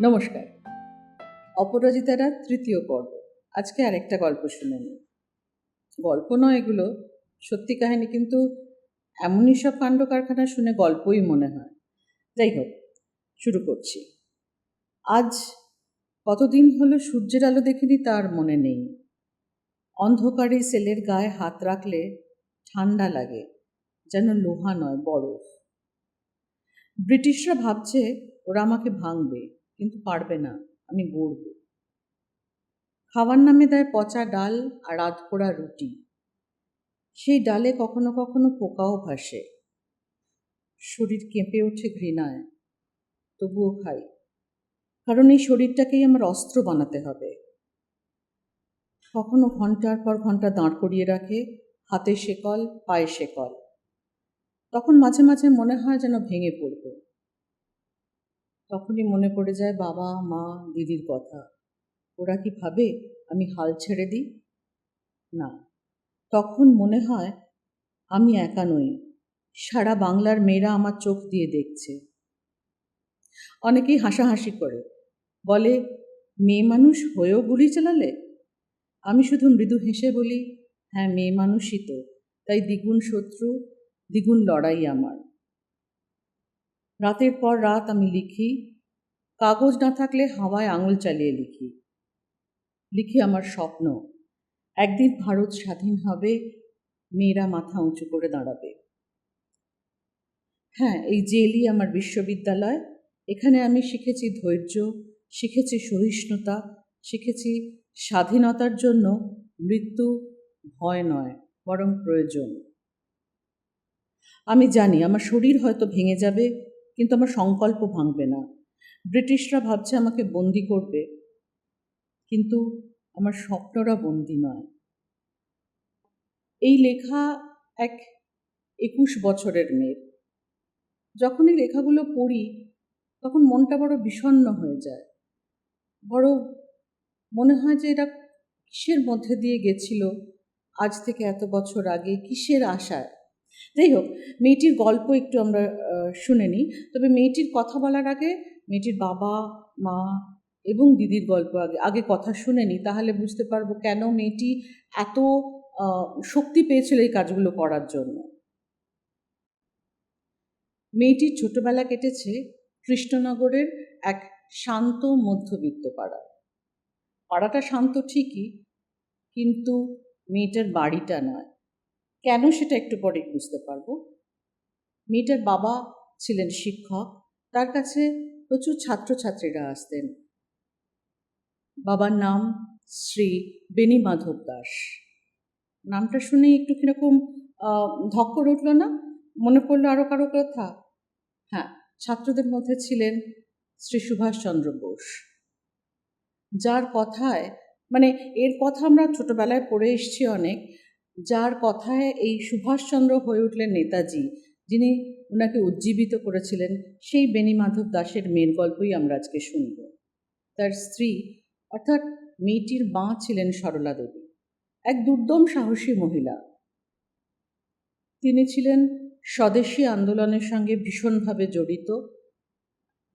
নমস্কার। অপরাজিতারা তৃতীয় পর্ব। আজকে আরেকটা গল্প শুনে নিই। গল্প নয় এগুলো, সত্যি কাহিনী কিন্তু এমনই সব কাণ্ড কারখানা শুনে গল্পই মনে হয়। যাই হোক, শুরু করছি। আজ কতদিন হলো সূর্যের আলো দেখিনি তার মনে নেই। অন্ধকারে সেলের গায়ে হাত রাখলে ঠান্ডা লাগে, যেন লোহা নয়, বরফ। ব্রিটিশরা ভাবছে ওরা আমাকে ভাঙবে। কিন্তু পারবে না, আমি গড়ব। খাওয়ার নামে দেয় পচা ডাল আর রাত পোড়া রুটি। সেই ডালে কখনো কখনো পোকাও ভাসে। শরীর কেঁপে ওঠে ঘৃণায়, তবুও খাই। কারণ এই শরীরটাকেই আমার অস্ত্র বানাতে হবে। কখনো ঘণ্টার পর ঘণ্টা দাঁড় করিয়ে রাখে, হাতে শেকল, পায়ে শেকল। তখন মাঝে মাঝে মনে হয় যেন ভেঙে পড়ব। তখনই মনে পড়ে যায় বাবা, মা, দিদির কথা। ওরা কি ভাবে আমি হাল ছেড়ে দিই? না। তখন মনে হয় আমি একা নই। সারা বাংলার মেয়েরা আমার চোখ দিয়ে দেখছে। অনেকেই হাসাহাসি করে। বলে, মেয়ে মানুষ হয়েও গুলি চালালে? আমি শুধু মৃদু হেসে বলি হ্যাঁ মেয়ে মানুষই তো। তাই দ্বিগুণ শত্রু, দ্বিগুণ লড়াই আমার। রাতের পর রাত আমি লিখি, কাগজ না থাকলে হাওয়ায় আঙুল চালিয়ে লিখি। লিখি আমার স্বপ্ন, একদিন ভারত স্বাধীন হবে, মেয়েরা মাথা উঁচু করে দাঁড়াবে। হ্যাঁ এই জেলই আমার বিশ্ববিদ্যালয়। এখানে আমি শিখেছি ধৈর্য, শিখেছি সহিষ্ণুতা, শিখেছি স্বাধীনতার জন্য মৃত্যু ভয় নয়, বরং প্রয়োজন। আমি জানি, আমার শরীর হয়তো ভেঙে যাবে কিন্তু আমার সংকল্প ভাঙবে না। ব্রিটিশরা ভাবছে আমাকে বন্দি করবে, কিন্তু আমার স্বপ্নরা বন্দি নয়। এই লেখা এক একুশ বছরের মেয়ের। যখন এই লেখাগুলো পড়ি, তখন মনটা বড় বিষণ্ণ হয়ে যায়। বড় মনে হয় যে এটা কিসের মধ্যে দিয়ে গেছিল, আজ থেকে এত বছর আগে, কিসের আশায়? যাই হোক, মেয়েটির গল্প একটু আমরা শুনে নিই তবে মেয়েটির কথা বলার আগে, মেয়েটির বাবা, মা এবং দিদির গল্প আগে আগে কথা শুনে নিই তাহলে বুঝতে পারব কেন মেয়েটি এত শক্তি পেয়েছিল এই কাজগুলো করার জন্য। মেয়েটির ছোটবেলা কেটেছে কৃষ্ণনগরের এক শান্ত মধ্যবিত্ত পাড়া পাড়াটা শান্ত ঠিকই, কিন্তু মেয়েটার বাড়িটা নয়। কেন সেটা একটু পরে বুঝতে পারব। মেয়েটার বাবা ছিলেন শিক্ষক, তার কাছে প্রচুর ছাত্রছাত্রীরা আসতেন। বাবার নাম শ্রী বেণী মাধব দাস। নামটা শুনেই একটু কীরকম ধক্কর উঠল না? মনে পড়ল আরও কারও কথা? হ্যাঁ ছাত্রদের মধ্যে ছিলেন শ্রী সুভাষচন্দ্র বোস। যার কথায় মানে এর কথা আমরা ছোটবেলায় পড়ে এসছি অনেক, যার কথায় এই সুভাষচন্দ্র হয়ে উঠলেন নেতাজি যিনি ওনাকে উজ্জীবিত করেছিলেন, সেই বেণীমাধব দাসের মেয়ের গল্পই আমরা আজকে শুনব। তার স্ত্রী, অর্থাৎ মেয়েটির মা ছিলেন সরলা দেবী, এক দুর্দম সাহসী মহিলা। তিনি ছিলেন স্বদেশী আন্দোলনের সঙ্গে ভীষণভাবে জড়িত।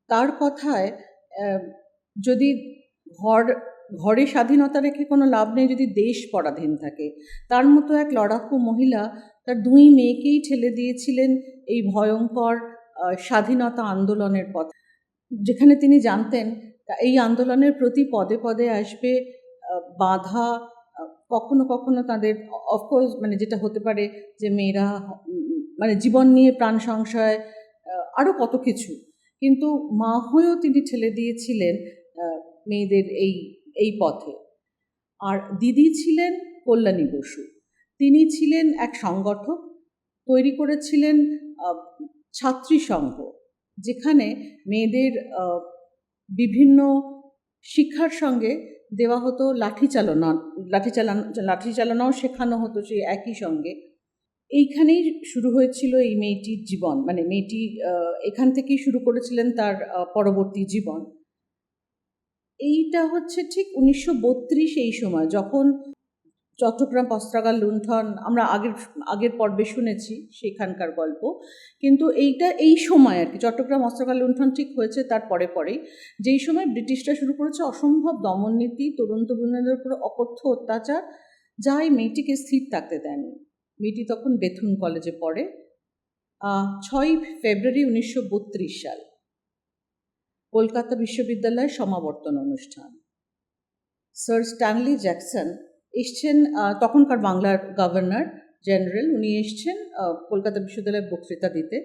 তার কথায় যদি ঘর ঘরে স্বাধীনতা রেখে কোনো লাভ নেই যদি দেশ পরাধীন থাকে। তার মতো এক লড়াকু মহিলা তার দুই মেয়েকেই ঠেলে দিয়েছিলেন এই ভয়ঙ্কর স্বাধীনতা আন্দোলনের পথ। যেখানে তিনি জানতেন এই আন্দোলনের প্রতি পদে পদে আসবে বাধা কখনো কখনো তাদের অফকোর্স মানে যেটা হতে পারে যে মেয়েরা মানে জীবন নিয়ে প্রাণ সংশয় আরও কত কিছু। কিন্তু মা হয়েও তিনি ঠেলে দিয়েছিলেন মেয়েদের এই এই পথে। আর দিদি ছিলেন কল্যাণী বসু। তিনি ছিলেন এক সংগঠক, তৈরি করেছিলেন ছাত্রী সংঘ, যেখানে মেয়েদের বিভিন্ন শিক্ষার সঙ্গে দেওয়া হতো লাঠি চালনা, লাঠি চালানো, লাঠি চালানোও শেখানো হতো সেই একই সঙ্গে। এইখানেই শুরু হয়েছিল এই মেয়েটির জীবন মানে মেয়েটি এখান থেকেই শুরু করেছিলেন তার পরবর্তী জীবন। এইটা হচ্ছে ঠিক উনিশশো বত্রিশ এই সময়, যখন চট্টগ্রাম অস্ত্রাগার লুণ্ঠন, আমরা আগের আগের পর্বে শুনেছি সেখানকার গল্প। কিন্তু এইটা এই সময় আর কি, চট্টগ্রাম অস্ত্রাগার লুণ্ঠন ঠিক হয়েছে তার পরে পরেই। যেই সময় ব্রিটিশরা শুরু করেছে অসম্ভব দমননীতি তরুণ তরুণীদের উপর অকথ্য অত্যাচার যা এই মেয়েটিকে স্থির থাকতে দেয়নি। মেয়েটি তখন বেথুন কলেজে পড়ে। ছয় ফেব্রুয়ারি উনিশশো বত্রিশ সাল। কলকাতা বিশ্ববিদ্যালয়ের সমাবর্তন অনুষ্ঠান। স্যার স্ট্যানলি জ্যাকসন এসছেন তখনকার বাংলার গভর্নর জেনারেল। উনি এসছেন কলকাতা বিশ্ববিদ্যালয়ে বক্তৃতা দিতে।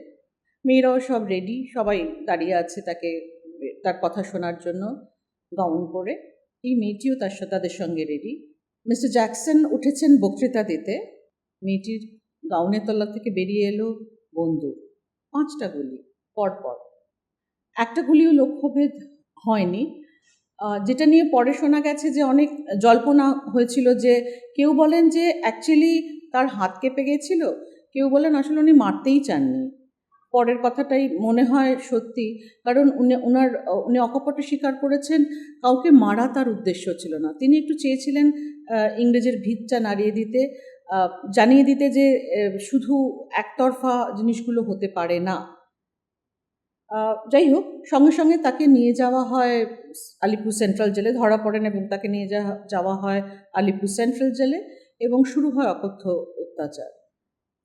মেয়েরাও সব রেডি সবাই দাঁড়িয়ে আছে তাকে, তার কথা শোনার জন্য গাউন করে এই মেয়েটিও তার সাথে তাদের সঙ্গে রেডি মিস্টার জ্যাকসন উঠেছেন বক্তৃতা দিতে। মেয়েটির গাউনের তলা থেকে বেরিয়ে এলো বন্দুক। পাঁচটা গুলি, পরপর। একটা গুলিও লক্ষ্যভেদ হয়নি। যেটা নিয়ে পরে শোনা গেছে যে অনেক জল্পনা হয়েছিল যে কেউ বলেন যে অ্যাকচুয়ালি তার হাত কেঁপে গেছিল, কেউ বলেন আসলে উনি মারতেই চাননি। পরের কথাটাই মনে হয় সত্যি, কারণ উনি ওনার উনি অকপটে স্বীকার করেছেন কাউকে মারা তার উদ্দেশ্য ছিল না। তিনি একটু চেয়েছিলেন ইংরেজের ভিতটা নাড়িয়ে দিতে জানিয়ে দিতে যে শুধু একতরফা জিনিসগুলো হতে পারে না। যাই হোক সঙ্গে সঙ্গে তাকে নিয়ে যাওয়া হয় আলিপুর সেন্ট্রাল জেলে, ধরা পড়েন এবং তাকে নিয়ে যাওয়া হয় আলিপুর সেন্ট্রাল জেলে এবং শুরু হয় অকথ্য অত্যাচার।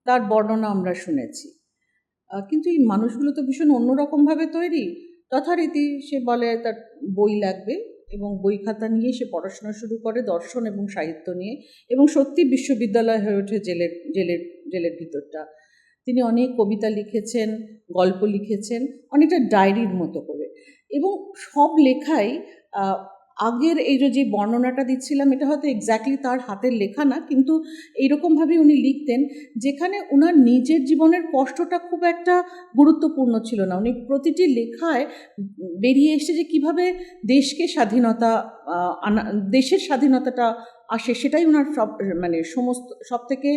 তার বর্ণনা আমরা শুনেছি। কিন্তু এই মানুষগুলো তো ভীষণ অন্যরকমভাবে তৈরি। তথারীতি সে বলে তার বই লাগবে এবং বই খাতা নিয়ে সে পড়াশোনা শুরু করে দর্শন এবং সাহিত্য নিয়ে এবং সত্যি বিশ্ববিদ্যালয় হয়ে ওঠে জেলের জেলের জেলের ভিতরটা। তিনি অনেক কবিতা লিখেছেন, গল্প লিখেছেন, অনেকটা ডায়েরির মতো করে। এবং সব লেখাই আগের এই যে বর্ণনাটা দিচ্ছিলাম, এটা হয়তো এক্স্যাক্টলি তার হাতের লেখা না, কিন্তু এইরকমভাবে উনি লিখতেন, যেখানে ওনার নিজের জীবনের কষ্টটা খুব একটা গুরুত্বপূর্ণ ছিল না। উনি প্রতিটি লেখায় বেরিয়ে এসে যে কীভাবে দেশকে স্বাধীনতা আনা, দেশের স্বাধীনতাটা আসে, সেটাই ওনার সব মানে সমস্ত সব থেকে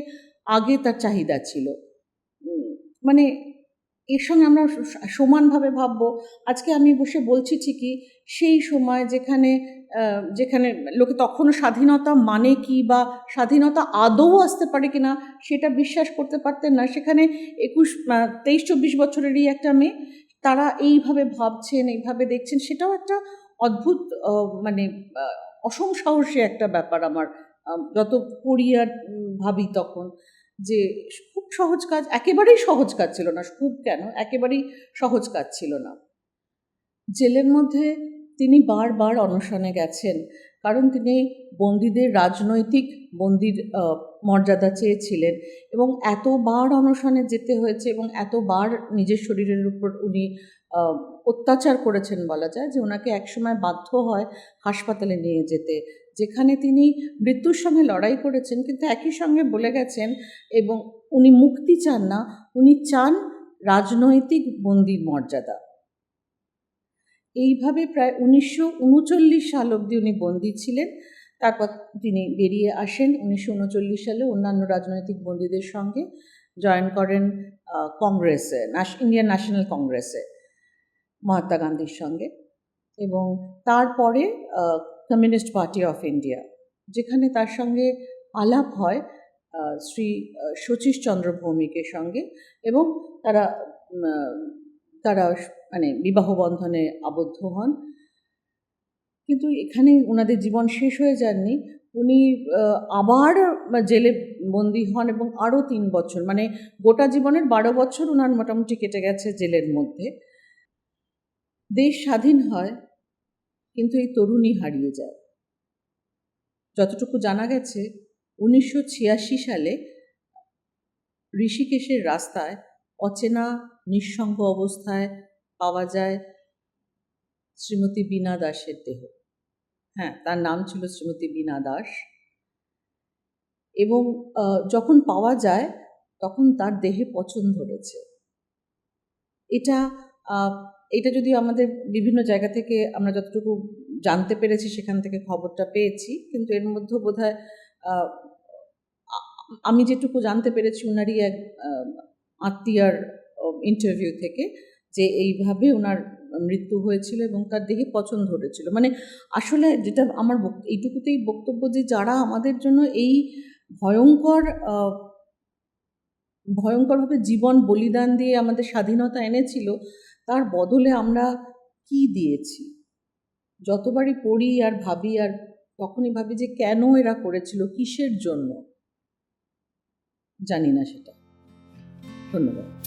আগে তার চাহিদা ছিল। মানে এর সঙ্গে আমরা সমানভাবে ভাববো। আজকে আমি বসে বলছি ঠিকই, সেই সময় যেখানে যেখানে লোকে তখনও স্বাধীনতা মানে কি বা স্বাধীনতা আদৌ আসতে পারে কি না সেটা বিশ্বাস করতে পারতেন না। সেখানে একুশ তেইশ, চব্বিশ বছরেরই একটা মেয়ে, তারা এইভাবে ভাবছেন, এইভাবে দেখছেন, সেটাও একটা অদ্ভুত মানে অসম সাহসী একটা ব্যাপার আমার যত পড়ি আর ভাবি তখন যে সহজ কাজ, একেবারেই সহজ কাজ ছিল না। খুব কেন? একেবারেই সহজ কাজ ছিল না। জেলের মধ্যে তিনি বারবার অনশনে গেছেন, কারণ তিনি বন্দীদের রাজনৈতিক বন্দির মর্যাদা চেয়েছিলেন এবং এতবার অনশনে যেতে হয়েছে এবং এতবার নিজের শরীরের উপর উনি অত্যাচার করেছেন বলা যায় যে ওনাকে একসময় বাধ্য হয় হাসপাতালে নিয়ে যেতে, যেখানে তিনি মৃত্যুর সঙ্গে লড়াই করেছেন, কিন্তু একই সঙ্গে বলে গেছেন এবং উনি মুক্তি চান না, উনি চান রাজনৈতিক বন্দির মর্যাদা। এইভাবে প্রায় উনিশশো উনচল্লিশ সাল অবধি উনি বন্দী ছিলেন। তারপর তিনি বেরিয়ে আসেন উনিশশো উনচল্লিশ সালে অন্যান্য রাজনৈতিক বন্দীদের সঙ্গে। জয়েন করেন কংগ্রেসে ইন্ডিয়ান ন্যাশনাল কংগ্রেসে, মহাত্মা গান্ধীর সঙ্গে। এবং তারপরে কমিউনিস্ট পার্টি অফ ইন্ডিয়া, যেখানে তার সঙ্গে আলাপ হয়। শ্রী শচীশচন্দ্র ভৌমিকের সঙ্গে এবং তারা তারা মানে বিবাহ বন্ধনে আবদ্ধ হন। কিন্তু এখানে ওনাদের জীবন শেষ হয়ে যাননি। উনি আবার জেলে বন্দি হন এবং আরও তিন বছর মানে গোটা জীবনের বারো বছর ওনার মোটামুটি কেটে গেছে জেলের মধ্যে। দেশ স্বাধীন হয়, কিন্তু এই তরুণী হারিয়ে যায়। যতটুকু জানা গেছে উনিশশো ছিয়াশি সালে ঋষিকেশের রাস্তায় অচেনা, নিঃসঙ্গ অবস্থায় পাওয়া যায় শ্রীমতী বীণা দাসের দেহ। হ্যাঁ তার নাম ছিল শ্রীমতী বীণা দাস। এবং যখন পাওয়া যায়, তখন তার দেহে পচন ধরেছে। এটা এটা যদি আমাদের বিভিন্ন জায়গা থেকে আমরা যতটুকু জানতে পেরেছি, সেখান থেকে খবরটা পেয়েছি। কিন্তু এর মধ্যে বোধ হয় আমি যেটুকু জানতে পেরেছি ওনারই এক আত্মীয়ার ইন্টারভিউ থেকে যে এইভাবে ওনার মৃত্যু হয়েছিল এবং তার দেহে পচন ধরেছিল। মানে আসলে যেটা আমার এইটুকুতেই বক্তব্য যে যারা আমাদের জন্য এই ভয়ঙ্কর ভয়ঙ্করভাবে জীবন বলিদান দিয়ে আমাদের স্বাধীনতা এনেছিল, তার বদলে আমরা কি দিয়েছি? যতবারই পড়ি আর ভাবি আর তখনই ভাবি যে কেন এরা করেছিল কিসের জন্য? জানি না সেটা। ধন্যবাদ।